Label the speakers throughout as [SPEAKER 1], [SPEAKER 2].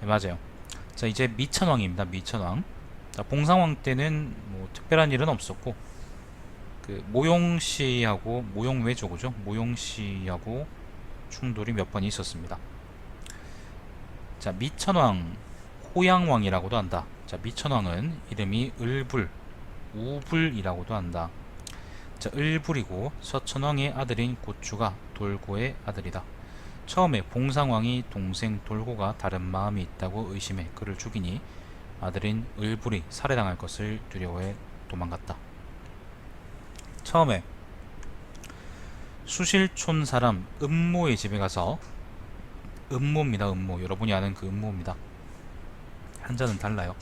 [SPEAKER 1] 네, 맞아요. 자 이제 미천왕입니다. 미천왕. 자 봉상왕 때는 뭐 특별한 일은 없었고 그 모용 씨하고 모용 외조 그죠? 모용 씨하고 충돌이 몇 번 있었습니다. 자 미천왕 호양왕이라고도 한다. 자 미천왕은 이름이 을불 우불이라고도 한다. 자 을불이고 서천왕의 아들인 고추가 돌고의 아들이다. 처음에 봉상왕이 동생 돌고가 다른 마음이 있다고 의심해 그를 죽이니 아들인 을불이 살해당할 것을 두려워해 도망갔다. 처음에 수실촌 사람 음모의 집에 가서 음모입니다. 음모 여러분이 아는 그 음모입니다. 한자는 달라요.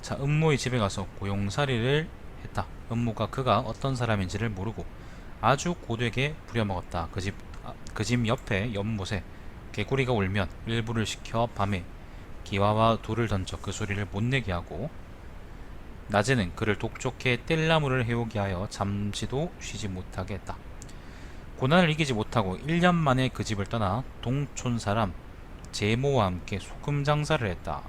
[SPEAKER 1] 자 음모의 집에 가서 고용살이를 했다. 음모가 그가 어떤 사람인지를 모르고 아주 고되게 부려먹었다. 그 집 그 집 옆에 연못에 개구리가 울면 일부를 시켜 밤에 기와와 돌을 던져 그 소리를 못 내게 하고 낮에는 그를 독촉해 뗄나무를 해오게 하여 잠시도 쉬지 못하게 했다. 고난을 이기지 못하고 1년 만에 그 집을 떠나 동촌 사람 제모와 함께 소금 장사를 했다.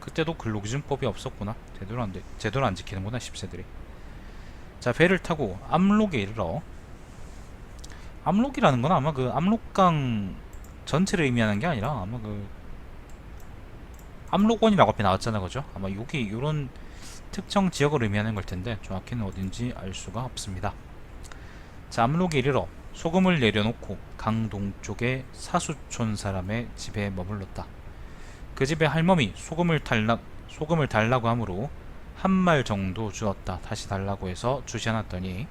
[SPEAKER 1] 그때도 근로기준법이 없었구나. 제대로 안 돼, 제대로 안 지키는구나 10세들이. 자 배를 타고 압록에 이르러 압록이라는 건 아마 그 압록강 전체를 의미하는 게 아니라 아마 그 압록원이라고 앞에 나왔잖아 그죠? 아마 여기 요런 특정 지역을 의미하는 걸 텐데 정확히는 어딘지 알 수가 없습니다. 자 압록에 이르러 소금을 내려놓고 강 동쪽의 사수촌 사람의 집에 머물렀다. 그 집에 할멈이 소금을 달라 소금을 달라고 하므로 한 말 정도 주었다. 다시 달라고 해서 주지 않았더니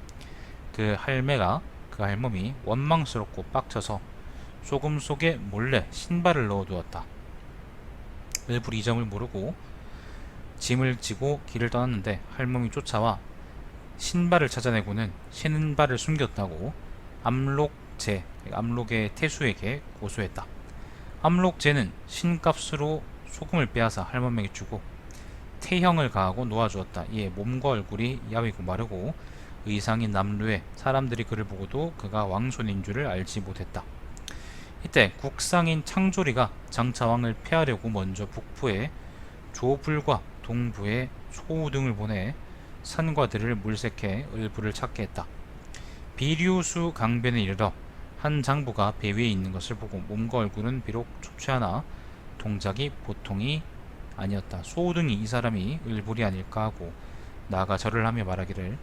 [SPEAKER 1] 그 할매가 그 할멈이 원망스럽고 빡쳐서 소금 속에 몰래 신발을 넣어 두었다. 일부러 이 점을 모르고 짐을 지고 길을 떠났는데 할멈이 쫓아와 신발을 찾아내고는 신발을 숨겼다고 암록제, 암록의 태수에게 고소했다. 암록제는 신값으로 소금을 빼앗아 할멈에게 주고 태형을 가하고 놓아주었다. 이에 몸과 얼굴이 야위고 마르고 의상이 남루해 사람들이 그를 보고도 그가 왕손인 줄을 알지 못했다. 이때 국상인 창조리가 장차왕을 폐하려고 먼저 북부에 조불과 동부에 소우 등을 보내 산과 들을 물색해 을부를 찾게 했다. 비류수 강변에 이르러 한 장부가 배 위에 있는 것을 보고 몸과 얼굴은 비록 초췌하나 동작이 보통이 아니었다. 소우등이 이 사람이 을불이 아닐까 하고 나아가 절을 하며 말하기를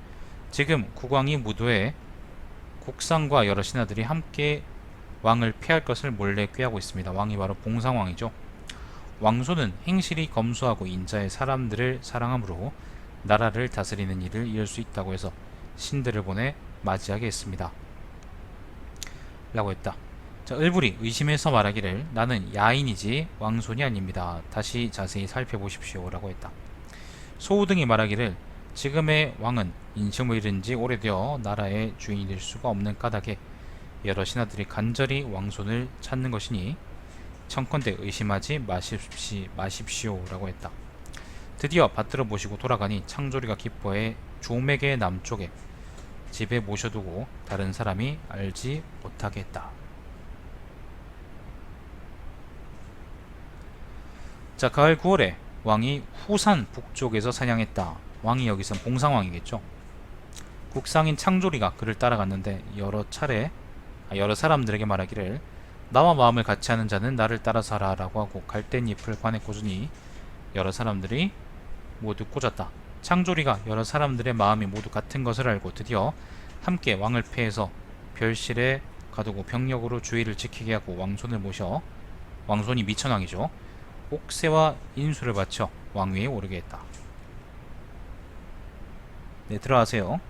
[SPEAKER 1] 지금 국왕이 무도에 국상과 여러 신하들이 함께 왕을 피할 것을 몰래 꾀하고 있습니다. 왕이 바로 봉상왕이죠. 왕소는 행실이 검소하고 인자의 사람들을 사랑함으로 나라를 다스리는 일을 이을 수 있다고 해서 신들을 보내 맞이하게 했습니다. 라고 했다. 자, 을불이 의심해서 말하기를 나는 야인이지 왕손이 아닙니다. 다시 자세히 살펴보십시오. 라고 했다. 소우 등이 말하기를 지금의 왕은 인심을 잃은 지 오래되어 나라의 주인이 될 수가 없는 까닭에 여러 신하들이 간절히 왕손을 찾는 것이니 청컨대 의심하지 마십시, 마십시오 라고 했다. 드디어 받들어 모시고 돌아가니 창조리가 기뻐해 조맥의 남쪽에 집에 모셔두고 다른 사람이 알지 못하게 했다. 자, 가을 9월에 왕이 후산 북쪽에서 사냥했다. 왕이 여기선 봉상왕이겠죠. 국상인 창조리가 그를 따라갔는데 여러 차례 아, 여러 사람들에게 말하기를 나와 마음을 같이 하는 자는 나를 따라서 하라 라고 하고 갈대잎을 관에 꽂으니 여러 사람들이 모두 꽂았다. 창조리가 여러 사람들의 마음이 모두 같은 것을 알고 드디어 함께 왕을 패해서 별실에 가두고 병력으로 주의를 지키게 하고 왕손을 모셔 왕손이 미천왕이죠. 옥새와 인수를 바쳐 왕위에 오르게 했다. 네, 들어가세요.